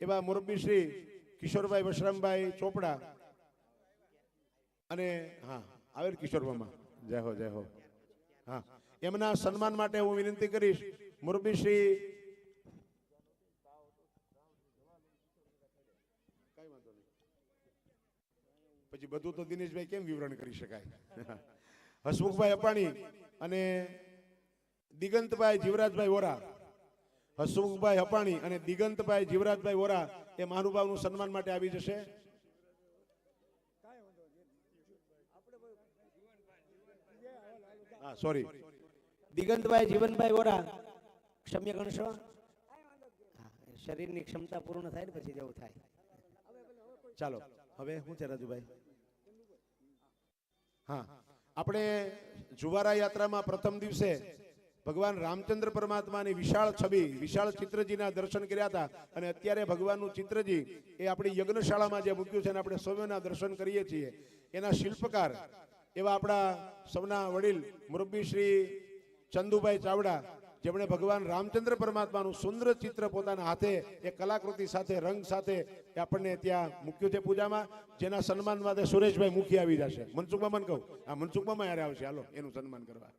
એવા મુરબ્બી શ્રી કિશોરભાઈ વશરામભાઈ ચોપડા અને હા, આવેલ કિશોર મામા. જય હો જય હો. હા, એમના સન્માન માટે હું વિનંતી કરીશ, મુરબી શ્રી પછી બધું તો દિનેશભાઈ કેમ વિવરણ કરી શકાય? હસમુખભાઈ અપાણી અને દિગંતભાઈ જીવરાજભાઈ વોરા. હસમુખભાઈ હપાણી અને દિગંતભાઈ જીવરાજભાઈ વોરા એ મહાનુભાવનું સન્માન માટે આવી જશે. હા સોરી દિગંતભાઈ જીવનભાઈ વોરા ક્ષમ્ય ગણશો. હા, શરીરની ક્ષમતા પૂર્ણ થાય ને પછી જેવું થાય. ચાલો હવે શું છે રાજુભાઈ? હા આપણે જુવારા યાત્રામાં પ્રથમ દિવસે ભગવાન રામચંદ્ર પરમાત્માની વિશાળ છબી, વિશાળ ચિત્રજીના દર્શન કર્યા હતા. અને અત્યારે ભગવાનનું ચિત્રજી એ આપણી યજ્ઞશાળામાં જે મૂક્યું છે અને આપણે સૌના દર્શન કરીએ છીએ. એના શિલ્પકાર એવા આપણા સૌના વડીલ મુરબ્બી શ્રી ચંદુભાઈ ચાવડા, જેમણે ભગવાન રામચંદ્ર પરમાત્માનું સુંદર ચિત્ર પોતાના હાથે, એ કલાકૃતિ સાથે, રંગ સાથે એ આપણને ત્યાં મૂક્યું છે પૂજામાં. જેના સન્માન માટે સુરેશભાઈ મુખી આવી જશે. મનસુખ મામાને કહું. આ મનસુખ મામા યારે આવશે. હાલો, એનું સન્માન કરવા.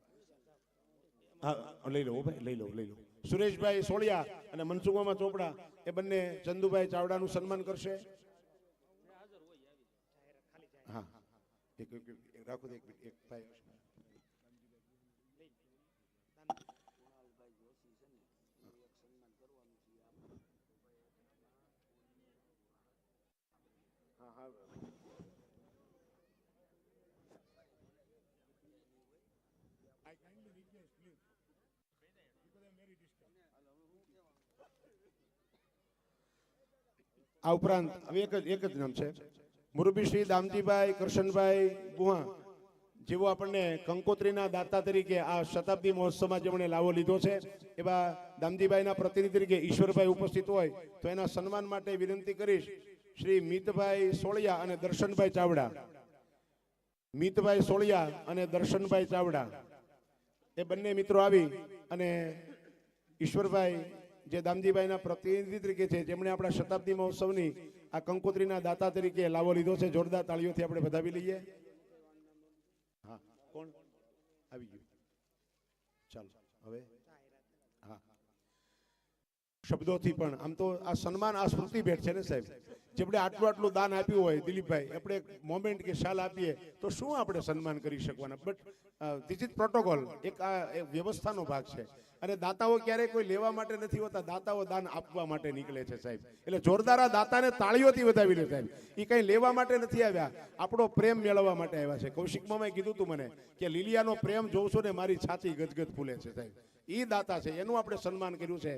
હા લઈ લો ભાઈ લઈ લો લઈ લો. સુરેશભાઈ સોળિયા અને મનસુખમાં ચોપડા એ બંને ચંદુભાઈ ચાવડાનું સન્માન કરશે. હા એક- રાખો એક મિનિટ, એક ભાઈ હા, હા. આ ઉપરાંત હવે એક જ એક જ નામ છે. મુરબી શ્રી દામજીભાઈ કરશનભાઈ બુહા જેઓ આપણને કંકોત્રીના દાતા તરીકે આ શતાબ્દી મહોત્સવમાં જેમણે લાવો લીધો છે, એવા દામજીભાઈના પ્રતિનિધિ તરીકે ઈશ્વરભાઈ ઉપસ્થિત હોય, તો એના સન્માન માટે વિનંતી કરીશ શ્રી મિતભાઈ સોળિયા અને દર્શનભાઈ ચાવડા. મિતભાઈ સોળિયા અને દર્શનભાઈ ચાવડા. એ બંને મિત્રો આવી અને ઈશ્વરભાઈ જે દામજીભાઈના પ્રતિનિધિ તરીકે છે, જેમણે આપણા શતાબ્દી મહોત્સવની આ કંકોત્રીના દાતા તરીકે લાવો લીધો છે, જોરદાર તાળીઓથી આપણે વધાવી લઈએ. હા, કોણ? આવી ગયું. ચાલો, હવે શબ્દોથી પણ. આમ તો આ સન્માન, આ સ્મૃતિ ભેટ છે ને સાહેબ? જેમણે આટલું આટલું દાન આપ્યું હોય, દિલીપભાઈ, આપણે એક મોમેન્ટ કે શાલ આપીએ, તો શું આપણે સન્માન કરી શકવાના? બટ ધીસ ઇઝ પ્રોટોકોલ એક આ વ્યવસ્થાનો ભાગ છે. અને દાતાઓ ક્યારેય કોઈ લેવા માટે નથી હોતા. દાતાઓ દાન આપવા માટે નીકળે છે સાહેબ. એટલે જોરદાર આ દાતાને તાળીઓથી વધાવી લે સાહેબ. એ કંઈ લેવા માટે નથી આવ્યા. આપણો પ્રેમ મેળવવા માટે આવ્યા છે. કૌશિક મામાએ કીધું તું મને કે લીલિયાનો પ્રેમ જોઉં ને મારી છાતી ગદગદ ફૂલે છે સાહેબ. એ દાતા છે. એનું આપણે સન્માન કર્યું છે.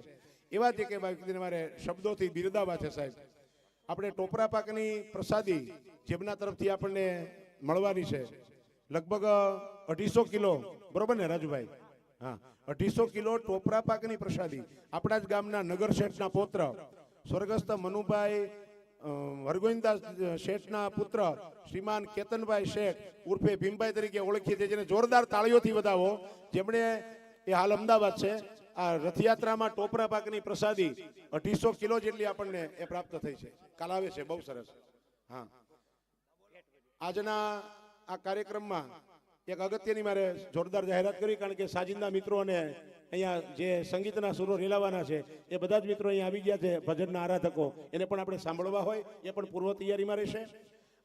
એવા જે કે વ્યક્તિને મારે શબ્દોથી બિરદાવા છે સાહેબ. આપણે ટોપરા પાકની પ્રસાદી જેમના તરફથી આપણને મળવાની છે. લગભગ અઢીસો કિલો બરોબર ને રાજુભાઈ? હા અઢીસો કિલો ટોપરા પાકની પ્રસાદી. આપણા જ ગામના નગર શેઠના પૌત્ર સ્વર્ગસ્થ મનુભાઈ અ, શેઠના પુત્ર શ્રીમાન કેતનભાઈ શેઠ ઉર્ફે ભીમભાઈ તરીકે ઓળખીએ છીએ. જેને જોરદાર તાળીઓથી વધાવો. જેમણે એ હાલ અમદાવાદ છે. આ રથયાત્રામાં ટોપરા પાકની પ્રસાદી અઢીસો કિલો જેટલી આપણને એ પ્રાપ્ત થઈ છે. કાલાવે છે, બહુ સરસ. હા. આજના આ કાર્યક્રમમાં એક અગત્યની મારે જોરદાર જાહેરાત કરી, કારણ કે સાજિંદા મિત્રો અને અહીંયા જે સંગીતના સુરો રેલાવાના છે, એ બધા જ મિત્રો અહીંયા આવી ગયા છે, ભજનના આરાધકો. એને પણ આપણે સાંભળવા હોય, એ પણ પૂર્વ તૈયારીમાં રહેશે.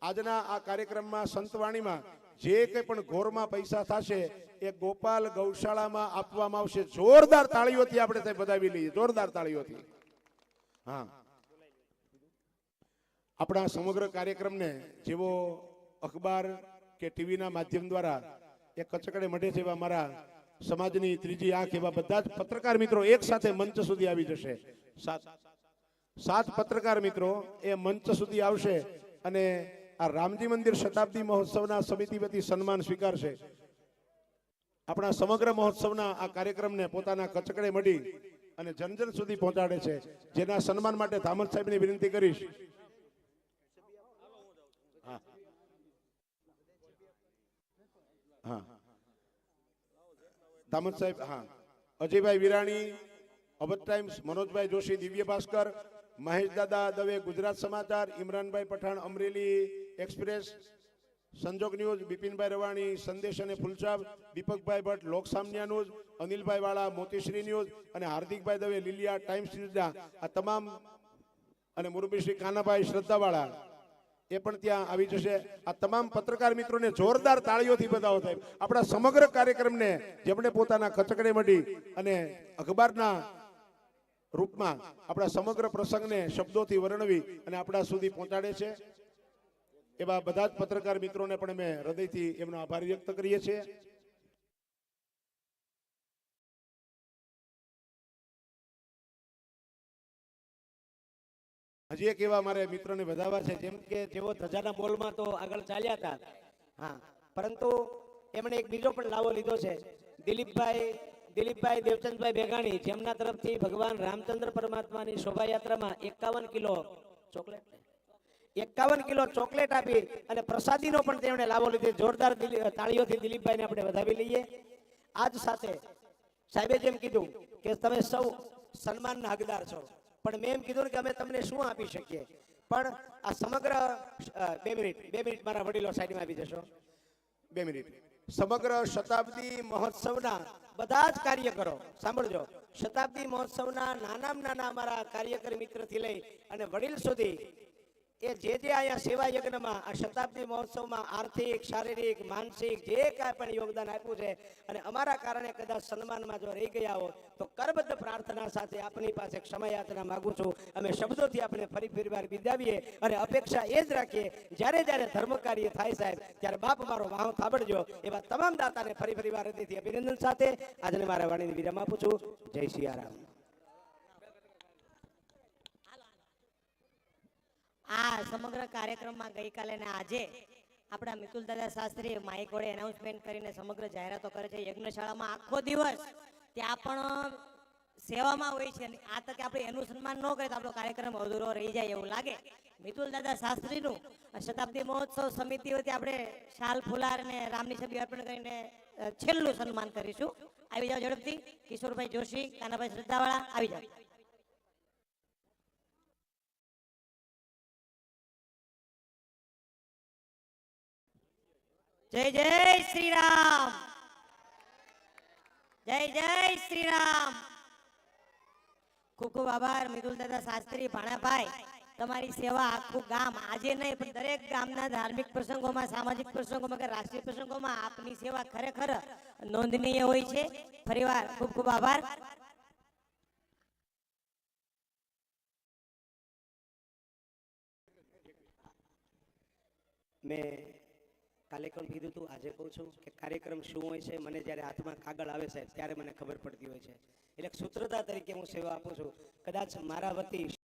આજના આ કાર્યક્રમમાં સંતવાણીમાં જે કંઈ પણ ઘોરમાં પૈસા થશે, એ ગોપાલ ગૌશાળામાં આપવામાં આવશે. જોરદાર તાળીઓથી આપણે તે બધાવી લઈએ. જોરદાર તાળીઓથી. હા. આપણા સમગ્ર કાર્યક્રમને જેવો અખબાર કે ટીવીના માધ્યમ દ્વારા એ કચકડે મઢે એવા મારા સમાજની ત્રીજી આંખ એવા બધા જ પત્રકાર મિત્રો એક સાથે મંચ સુધી આવી જશે. સાત પત્રકાર મિત્રો એ મંચ સુધી આવશે અને આ રામજી મંદિર શતાબ્દી મહોત્સવના સમિતિ વતી સન્માન સ્વીકારશે. આપણા સમગ્ર મહોત્સવના આ કાર્યક્રમને પોતાના કચકડે મળી અને જન જન સુધી પહોંચાડે છે. જેના સન્માન માટે ધામત સાહેબની વિનંતી કરીશ. હા. દામત સાહેબ, હા. અજયભાઈ વિરાણી અબત ટાઈમ્સ, મનોજભાઈ જોશી, દિવ્ય ભાસ્કર મહેશ દાદા દવે, ગુજરાત સમાચાર, ઇમરાનભાઈ પઠાણ અમરેલી એક્સપ્રેસ, સંજોગ ન્યૂઝ, બિપિનભાઈ રવાણી, સંદેશ અને ફુલચાપ દીપકભાઈ ભટ્ટ લોકસામ્યા ન્યૂઝ, અનિલભાઈ વાળા, મોતીશ્રી ન્યૂઝ અને હાર્દિકભાઈ દવે, લીલિયા ટાઈમ્સ ન્યૂઝના આ તમામ અને મુરબીશ્રી કાનાભાઈ શ્રદ્ધાવાળા એ પણ ત્યાં આવી જશે. આ તમામ પત્રકાર મિત્રોને જોરદાર તાળીઓથી બધાઓ થાય. આપણા સમગ્ર કાર્યક્રમને જેમણે પોતાના કચકડે મઢી અને અખબારના રૂપમાં આપણા સમગ્ર પ્રસંગને શબ્દોથી વર્ણવી અને આપણા સુધી પહોંચાડે છે. એવા બધા જ પત્રકાર મિત્રોને પણ અમે હૃદયથી એમનો આભાર વ્યક્ત કરીએ છીએ. હજી એક એવા મારે મિત્રોને વધાવવા છે, જેમ કે જેઓ ધજાના બોલમાં તો આગળ ચાલ્યા હતા. હા, પરંતુ એમણે એક બીજો પણ લાવો લીધો છે. દિલીપભાઈ દિલીપભાઈ દેવચંદભાઈ ભેગાણી, જેમના તરફથી ભગવાન રામચંદ્ર પરમાત્માની શોભાયાત્રામાં એકાવન કિલો ચોકલેટ એકાવન કિલો ચોકલેટ આપી અને પ્રસાદીનો પણ તેમણે લાવો લીધો. જોરદાર તાળીઓથી દિલીપભાઈને આપણે વધાવી લઈએ. આજ સાથે સાહેબે જેમ કીધું કે તમે સૌ સન્માનના હકદાર છો. પણ મેં એમ કીધું કે અમે તમને શું આપી શકીએ? પણ આ સમગ્ર બે મિનિટ બે મિનિટ મારા વડીલો સાઈડમાં આવી જશો. બે મિનિટ. સમગ્ર શતાબ્દી મહોત્સવના બધા જ કાર્યકરો સાંભળજો. શતાબ્દી મહોત્સવના નાનામાં નાના અમારા કાર્યકર મિત્રથી લઈ અને વડીલ સુધી એ જે જે અહીંયા સેવા યજ્ઞમાં, આ શતાબ્દી મહોત્સવમાં આર્થિક, શારીરિક, માનસિક જે કાંઈ પણ યોગદાન આપ્યું છે, અને અમારા કારણે કદાચ સન્માનમાં જો રહી ગયા હો તો કરબદ્ધ પ્રાર્થના સાથે આપની પાસે ક્ષમા માગું માંગુ છું. અમે શબ્દોથી આપણે ફરી ફરીવાર બિદાવીએ અને અપેક્ષા એ જ રાખીએ, જ્યારે જ્યારે ધર્મ કાર્ય થાય સાહેબ, ત્યારે બાપ મારો વાહ થાબડજો. એવા તમામ દાતાને ફરી ફરીવાર હૃદયથી અભિનંદન સાથે આજને મારા વાણીની વિરામ આપું છું. જય સિયારામ આ સમગ્ર કાર્યક્રમમાં ગઈકાલે ને આજે આપણા મિતુલ દાદા શાસ્ત્રી માઇક વડે એનાઉન્સમેન્ટ કરીને સમગ્ર જાહેરાતો કરે છે. યજ્ઞશાળામાં આખો દિવસ ત્યાં પણ સેવામાં હોય છે અને આ તકે આપણે એનું સન્માન ન કરીએ તો આપણો કાર્યક્રમ અધૂરો રહી જાય એવું લાગે. મિતુલ દાદા શાસ્ત્રીનું શતાબ્દી મહોત્સવ સમિતિ વતી આપણે શાલ ફુલાર અને રામની છબી અર્પણ કરીને છેલ્લું સન્માન કરીશું. આવી જાઓ ઝડપથી. કિશોરભાઈ જોશી, કાનાભાઈ શ્રદ્ધાવાળા, આવી જાઓ. જય જય શ્રી રામ જય જય શ્રી રામ ખૂબ ખૂબ આભાર, મિતુલ દાદા શાસ્ત્રી, ભાણાભાઈ. તમારી સેવા આખું ગામ. આજે નહીં, પણ દરેક ગામના ધાર્મિક પ્રસંગોમાં, સામાજિક પ્રસંગોમાં કે રાષ્ટ્રીય પ્રસંગોમાં આપની સેવા ખરેખર નોંધનીય હોય છે. ફરીવાર ખૂબ ખૂબ આભાર. મેં કાલે પણ કીધું હતું આજે કહું છું કે કાર્યક્રમ શું હોય છે? મને જ્યારે હાથમાં કાગળ આવે છે, ત્યારે મને ખબર પડતી હોય છે. એટલે સૂત્રતા તરીકે હું સેવા આપું છું. કદાચ મારા વતી